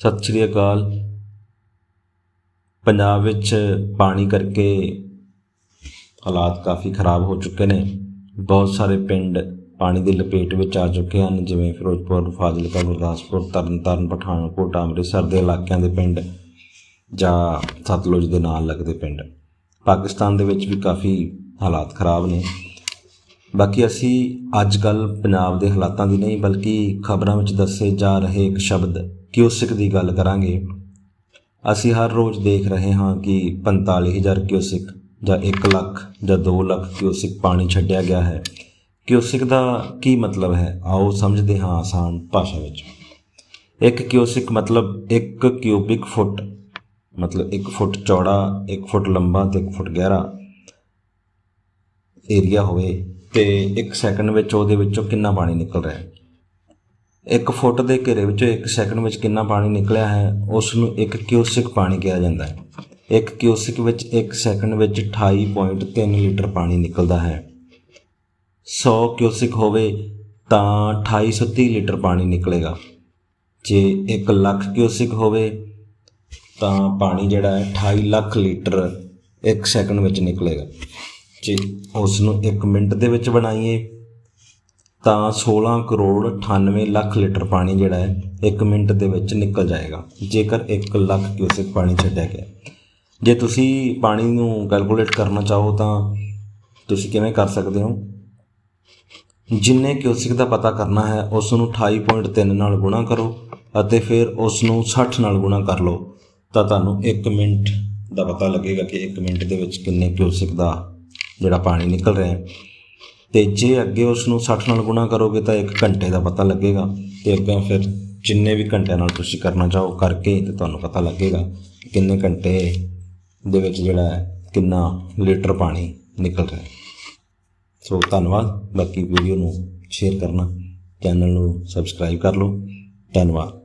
ਸਤਿ ਸ਼੍ਰੀ ਅਕਾਲ। ਪੰਜਾਬ ਵਿੱਚ ਪਾਣੀ ਕਰਕੇ ਹਾਲਾਤ ਕਾਫੀ ਖਰਾਬ ਹੋ ਚੁੱਕੇ ਨੇ। ਬਹੁਤ ਸਾਰੇ ਪਿੰਡ ਪਾਣੀ ਦੀ ਲਪੇਟ ਵਿੱਚ ਆ ਚੁੱਕੇ ਹਨ, ਜਿਵੇਂ ਫਿਰੋਜ਼ਪੁਰ, ਫਾਜ਼ਿਲਕਾ, ਗੁਰਦਾਸਪੁਰ, ਤਰਨਤਾਰਨ, ਪਠਾਨਕੋਟ, ਅੰਮ੍ਰਿਤਸਰ ਦੇ ਇਲਾਕਿਆਂ ਦੇ ਪਿੰਡ ਜਾਂ ਸਤਲੁਜ ਦੇ ਨਾਲ ਲੱਗਦੇ ਪਿੰਡ। ਪਾਕਿਸਤਾਨ ਦੇ ਵਿੱਚ ਵੀ ਕਾਫੀ ਹਾਲਾਤ ਖਰਾਬ ਨੇ। ਬਾਕੀ ਅਸੀਂ ਅੱਜ ਕੱਲ ਪੰਜਾਬ ਦੇ ਹਾਲਾਤਾਂ ਦੀ ਨਹੀਂ, ਬਲਕਿ ਖਬਰਾਂ ਵਿੱਚ ਦੱਸੇ ਜਾ ਰਹੇ ਇੱਕ ਸ਼ਬਦ, ਕਿਊਸਿਕ ਦੀ ਗੱਲ ਕਰਾਂਗੇ। ਅਸੀਂ ਹਰ ਰੋਜ਼ ਦੇਖ ਰਹੇ ਹਾਂ ਕਿ 45000 ਕਿਊਸਿਕ ਜਾਂ 1 ਲੱਖ ਜਾਂ 2 ਲੱਖ ਕਿਊਸਿਕ ਪਾਣੀ ਛੱਡਿਆ ਗਿਆ ਹੈ। ਕਿਊਸਿਕ ਦਾ ਕੀ ਮਤਲਬ ਹੈ? ਆਓ ਸਮਝਦੇ ਹਾਂ ਆਸਾਨ ਭਾਸ਼ਾ ਵਿੱਚ। ਇੱਕ ਕਿਊਸਿਕ ਮਤਲਬ 1 ਕਿਊਬਿਕ ਫੁੱਟ, ਮਤਲਬ 1 ਫੁੱਟ ਚੌੜਾ 1 ਫੁੱਟ ਲੰਬਾ ਤੇ 1 ਫੁੱਟ ਗਹਿਰਾ ਏਰੀਆ ਹੋਵੇ। ਤੇ 1 ਸੈਕਿੰਡ ਵਿੱਚ ਉਹਦੇ ਵਿੱਚੋਂ ਕਿੰਨਾ ਪਾਣੀ ਨਿਕਲ ਰਿਹਾ ਹੈ। 1 ਫੁੱਟ ਦੇ ਘੇਰੇ ਵਿੱਚੋਂ 1 ਸੈਕਿੰਡ ਵਿੱਚ ਕਿੰਨਾ ਪਾਣੀ ਨਿਕਲਿਆ ਹੈ ਉਸ ਨੂੰ 1 ਕਿਊਸਿਕ ਪਾਣੀ ਕਿਹਾ ਜਾਂਦਾ ਹੈ। 1 ਕਿਊਸਿਕ ਵਿੱਚ 1 ਸੈਕਿੰਡ ਵਿੱਚ 28.3 ਲੀਟਰ ਪਾਣੀ ਨਿਕਲਦਾ ਹੈ। 100 ਕਿਊਸਿਕ ਹੋਵੇ ਤਾਂ 2830 ਲੀਟਰ ਪਾਣੀ ਨਿਕਲੇਗਾ। ਜੇ 1 ਲੱਖ ਕਿਊਸਿਕ ਹੋਵੇ ਤਾਂ ਪਾਣੀ ਜਿਹੜਾ ਹੈ 28 ਲੱਖ ਲੀਟਰ 1 ਸੈਕਿੰਡ ਵਿੱਚ ਨਿਕਲੇਗਾ। ਜੇ ਉਸ ਨੂੰ 1 ਮਿੰਟ ਦੇ ਵਿੱਚ ਬਣਾਈਏ। ਤਾਂ 16 ਕਰੋੜ 98 ਲੱਖ ਲੀਟਰ ਪਾਣੀ ਜਿਹੜਾ ਹੈ 1 ਮਿੰਟ ਦੇ ਵਿੱਚ ਨਿਕਲ ਜਾਏਗਾ। ਜੇਕਰ 1 ਲੱਖ ਕਿਊਸਿਕ ਪਾਣੀ ਛੱਡਿਆ ਗਿਆ। ਜੇ ਤੁਸੀਂ ਪਾਣੀ ਨੂੰ ਕੈਲਕੂਲੇਟ ਕਰਨਾ ਚਾਹੋ ਤਾਂ ਤੁਸੀਂ ਕਿਵੇਂ ਕਰ ਸਕਦੇ ਹੋ? ਜਿੰਨੇ ਕਿਊਸਿਕ ਦਾ ਪਤਾ ਕਰਨਾ ਹੈ ਉਸ ਨੂੰ 28.3 ਨਾਲ ਗੁਣਾ ਕਰੋ ਅਤੇ ਫਿਰ ਉਸ ਨੂੰ 60 ਨਾਲ ਗੁਣਾ ਕਰ ਲਓ। ਤਾਂ ਤੁਹਾਨੂੰ 1 ਮਿੰਟ ਦਾ ਪਤਾ ਲੱਗੇਗਾ ਕਿ 1 ਮਿੰਟ ਦੇ ਵਿੱਚ ਕਿੰਨੇ ਕਿਊਸਿਕ ਦਾ ਜਿਹੜਾ ਪਾਣੀ ਨਿਕਲ ਰਿਹਾ ਹੈ। ਤੇ ਜੇ ਅੱਗੇ ਉਸ ਨੂੰ 60 ਨਾਲ ਗੁਣਾ ਕਰੋਗੇ ਤਾਂ 1 ਘੰਟੇ ਦਾ ਪਤਾ ਲੱਗੇਗਾ ਤੇ ਅੱਗੇ ਫਿਰ ਜਿੰਨੇ ਵੀ ਘੰਟਿਆਂ ਨਾਲ ਤੁਸੀਂ ਕਰਨਾ ਚਾਹੋ ਕਰਕੇ ਤੇ ਤੁਹਾਨੂੰ ਪਤਾ ਲੱਗੇਗਾ ਕਿੰਨੇ ਘੰਟੇ ਦੇ ਵਿੱਚ ਜਿਹੜਾ ਹੈ, ਕਿੰਨਾ ਲੀਟਰ ਪਾਣੀ ਨਿਕਲ ਰਿਹਾ ਸੋ ਧੰਨਵਾਦ। ਬਾਕੀ ਵੀਡੀਓ ਨੂੰ ਸ਼ੇਅਰ ਕਰਨਾ ਚੈਨਲ ਨੂੰ ਸਬਸਕ੍ਰਾਈਬ ਕਰ ਲਓ। ਧੰਨਵਾਦ।